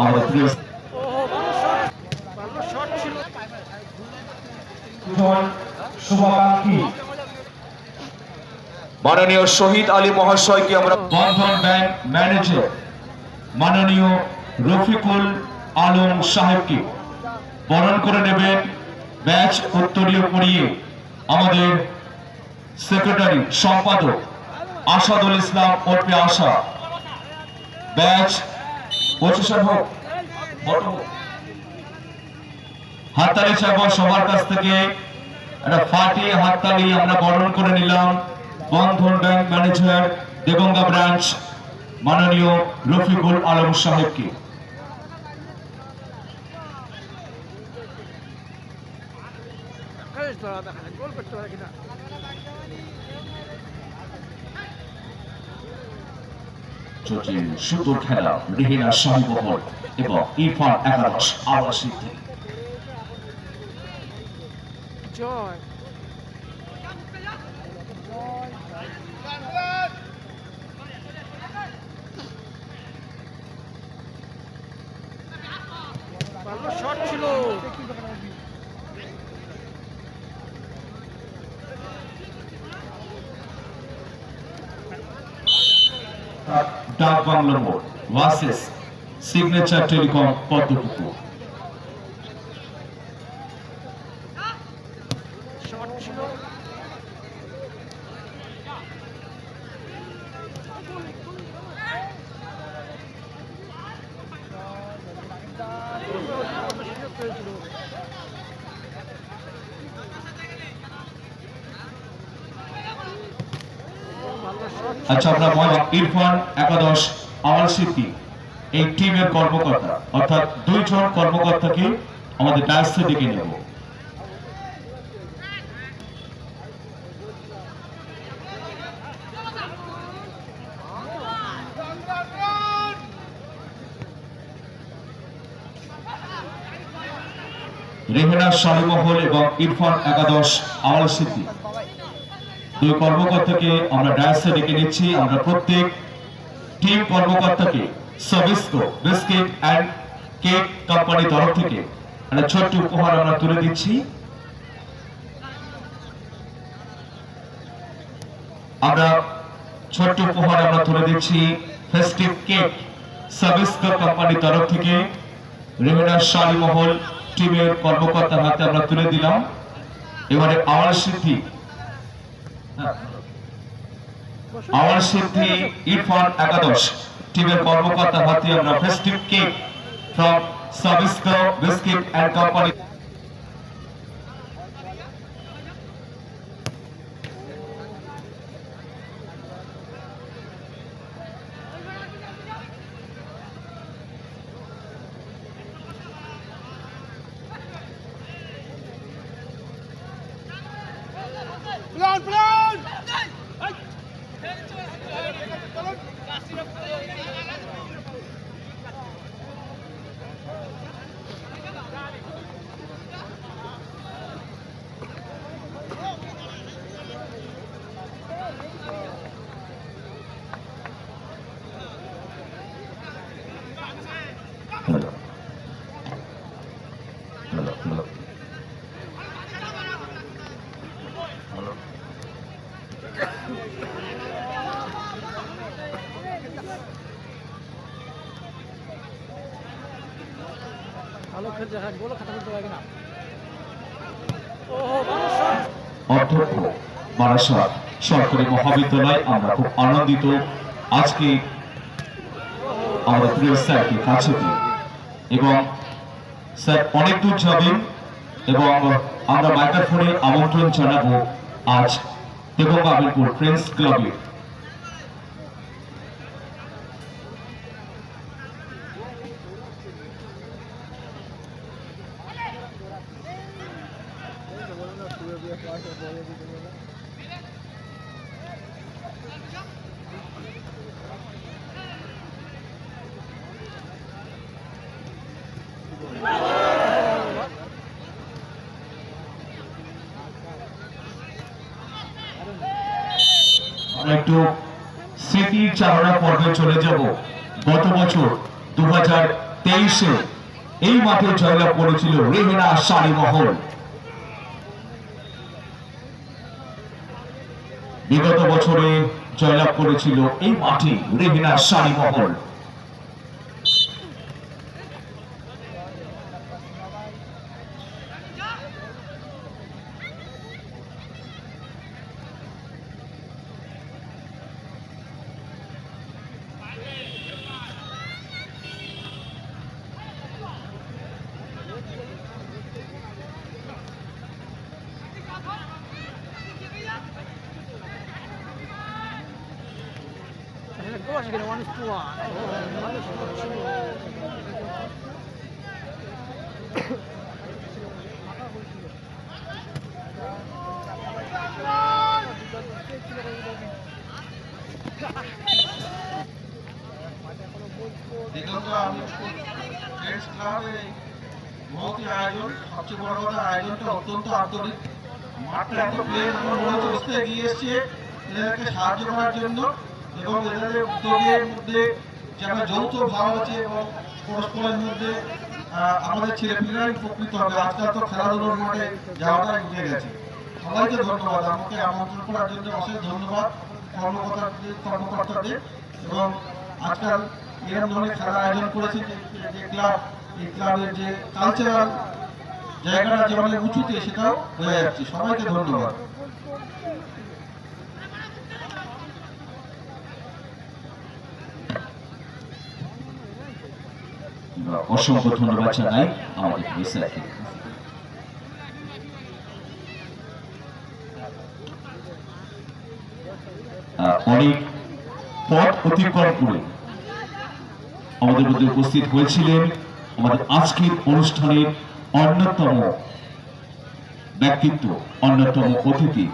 আমাদের প্রিয় শুভাকাঙ্ক্ষী। মাননীয় শহীদ আলী মহাশয়কে আমরা বন্ধন ব্যাংক ম্যানেজার মাননীয় রফিকুল আলম সাহেবকে বরণ করে নেবেন ব্যাচ উত্তরীয় পড়িয়ে আমাদের সেক্রেটারি সম্পাদক আসাদুল ইসলাম ওরফে আশা। ব্যাচ হোক। বড় হাততালি করে নিলাম। দেগঙ্গা ব্রাঞ্চ মাননীয় রফিকুল আলম সাহেবকে। Esto, el golpe esto চলছে সুদূর খেলা রেহিনা শাহিবহর এবং ইরফান একাদশ আবার সিদ্ধি Joy. ভালো শট ছিল ডাক বাংলা মোড় ভার্সেস সিগনেচার টেলিকম পদ্মপুকুর। আচ্ছা আমরা ইরফান, একাদশ আমার স্মৃতি এই টিমের কর্মকর্তা, অর্থাৎ দুইজন কর্মকর্তাকে আমাদের ডায়াসে ডেকে নেব। রেহেনা শাহমহল এবং ইরফান, একাদশ আমার স্মৃতি দুই কর্মকর্তাকে আমরা ডায়াসে ডেকে নিচ্ছি। আমরা প্রত্যেক টিম কর্মকর্তাকে সবিস্কো বিস্কিট অ্যান্ড কেক কোম্পানির তরফ থেকে একটা ছোট্ট উপহার আমরা তুলে দিচ্ছি। আমরা ছোট্ট উপহার আমরা তুলে দিচ্ছি ফেস্টিভ কেক সাবিস্কো কোম্পানির তরফ থেকে। রেমিনা শালিমহল টিমের কর্মকর্তার হাতে আমরা তুলে দিলাম। এবারে আমার সিদ্ধি আমার সিদ্ধি ইরফান একাদশ টিমের কর্মকর্তা হাতে আমরা festive cake from Sabisco biscuit and company. অধ্যক্ষ বারাসাত সরকারি মহাবিদ্যালয়। আমরা খুব আনন্দিত। আজকে আমাদের প্রিয় স্যারকে কাছে পেয়ে এবং স্যার অনেক দূর যাবেন এবং আমরা মাইক্রোফোনে আমন্ত্রণ জানাব আজ। এবং আবিলপুর ফ্রেন্ডস ক্লাবে আমরা একটু স্মৃতি চারণা পর্বে চলে যাব। গত বছর দু হাজার তেইশে এই মাঠে জয়লাভ করেছিল রেহেনা শাড়ি মহল। বিগত বছরে জয়লাভ করেছিল এই মাঠে Rehena sari get a one one. মহতি অত্যন্ত আন্তরিক মাঠটা এত প্লেয়ার মনে হচ্ছে বুঝতে এসছে এদেরকে সাহায্য করার জন্য এবং এদের উদ্যোগের মধ্যে যে একটা যৌথ ভাব আছে এবং পরস্পরের মধ্যে আমাদের ছেলেপিলেরাই উপকৃত হবে। আজকাল তো খেলাধুলোর মাঠে যাওয়াটাই উঠে গেছে। সবাইকে ধন্যবাদ। আমাকে আমন্ত্রণ করার জন্য অশেষ ধন্যবাদ কর্মকর্তাদের কর্মকর্তাদের। এবং আজকাল এরকম ধরনের খেলা আয়োজন করেছে যে ক্লাব, এই ক্লাবের যে কালচারাল জায়গাটা যে অনেক উঁচুতে, সেটাও হয়ে যাচ্ছে। সবাইকে ধন্যবাদ। অসংখ্য ধন্যবাদ জানাই আমাদের আহ, অনেক পথ অতিক্রম করে আমাদের মধ্যে উপস্থিত হয়েছিলেন আমাদের আজকের অনুষ্ঠানের অন্যতম ব্যক্তিত্ব অন্যতম অতিথি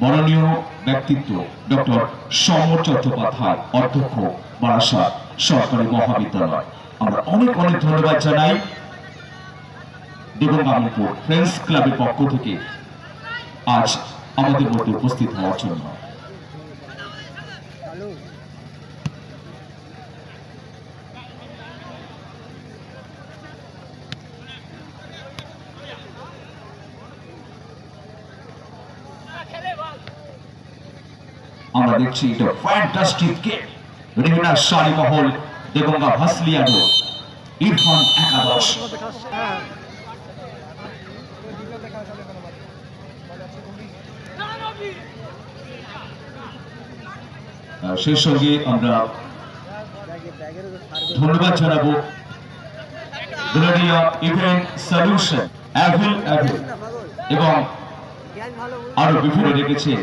বরণীয় ব্যক্তিত্ব ডক্টর সমর চট্টোপাধ্যায় অধ্যক্ষ বারাসাত সরকারি মহাবিদ্যালয়। আমরা অনেক অনেক ধন্যবাদ জানাই দেবঙ্গামপুর ফ্রেন্ডস ক্লাবের পক্ষ থেকে আজ আমাদের মধ্যে উপস্থিত হওয়ার জন্য। আমরা দেখছি এটা ফ্যান্টাস্টিক গেম রেমিনা শাড়ি মহল দেবঙ্গা ভাসলিয়াডো ইরফান একাদশ সেই সঙ্গে আমরা ধন্যবাদ জানাব গ্লোরিয়া ইভেন্ট সলিউশন অ্যাভিল অ্যাভিল এবং আরও বিভিন্ন রেখেছেন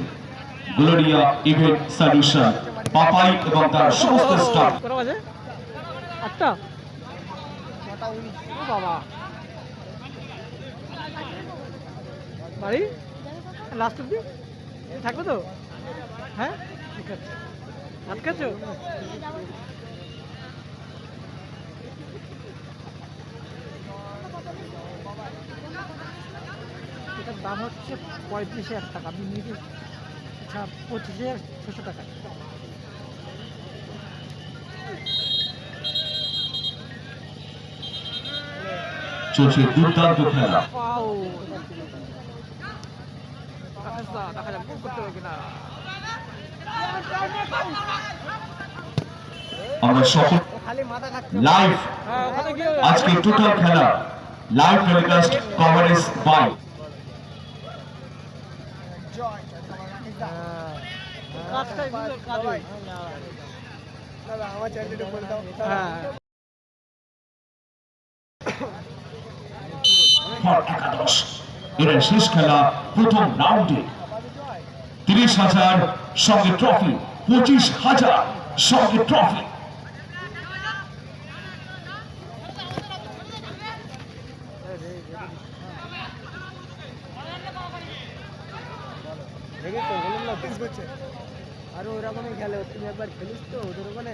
গ্লোরিয়া ইভেন্ট সলিউশন পাপাই এবং তার সমস্ত স্টাফ। আটটা ও বাবা বাড়ি? লাস্ট অব্দি থাকবে তো? হ্যাঁ? ঠিক আছে। খাচ্ছো এটার দাম হচ্ছে পঁয়ত্রিশ হাজার টাকা। আপনি নিয়ে আচ্ছা পঁচিশ হাজার ছশো টাকা। চলছে দুর্দান্ত খেলা। আমরা সকল লাইভ আজকে টোটাল খেলা। লাইভ টেলিকাস্ট কভারেজ বাই কাজটাই বুঝলো কাজে হ্যাঁ। ফর একাদশ। এর শেষ খেলা প্রথম রাউন্ডে। তিরিশ হাজার সঙ্গে ট্রফি পঁচিশ হাজার সঙ্গে ট্রফি একবার খেলিস তো ওদের ওখানে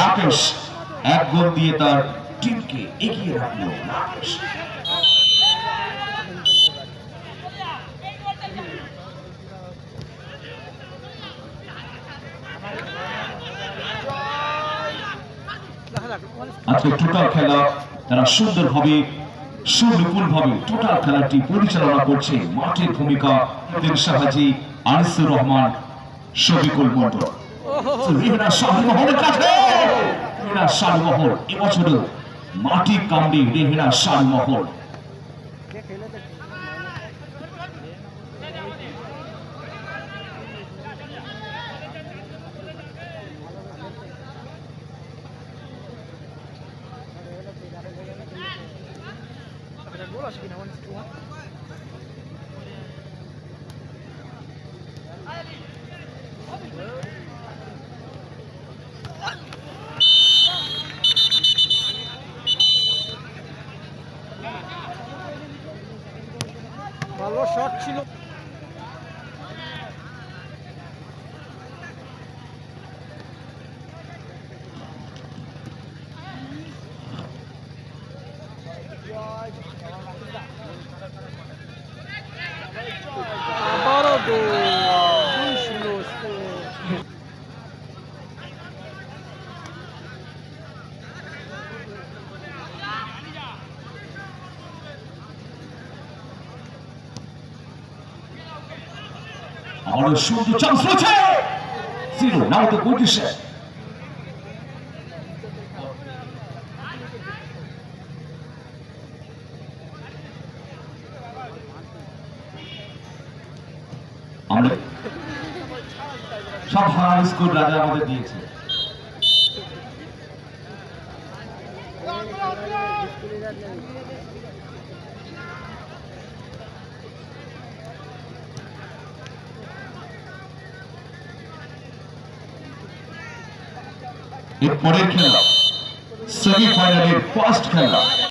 রাকেশ এক গোল দিয়ে তার টিমকে এগিয়ে রাখল। রাকেশ। আজকে টোটাল খেলা তারা সুন্দরভাবে সুনিপুণ ভাবে টোটাল খেলাটি পরিচালনা করছে। মাঠের ভূমিকা সাহায্যে আনিসুর রহমান, শফিকুল মন্ডল রেহনা শাহমহলের কাছে। রেহনা শাহমহল এবছরও মাটি কামড়ে রেহনা শাহমহল আসবে না ভালো শট ছিল আবারও গোল দুই শূন্য স্কোর আবারও সুন্দর চান্স রয়েছে নাও তো আমরা সব রাজা আমাদের দিয়েছে। এর পরের খেলা সেমিফাইনালের ফার্স্ট খেলা।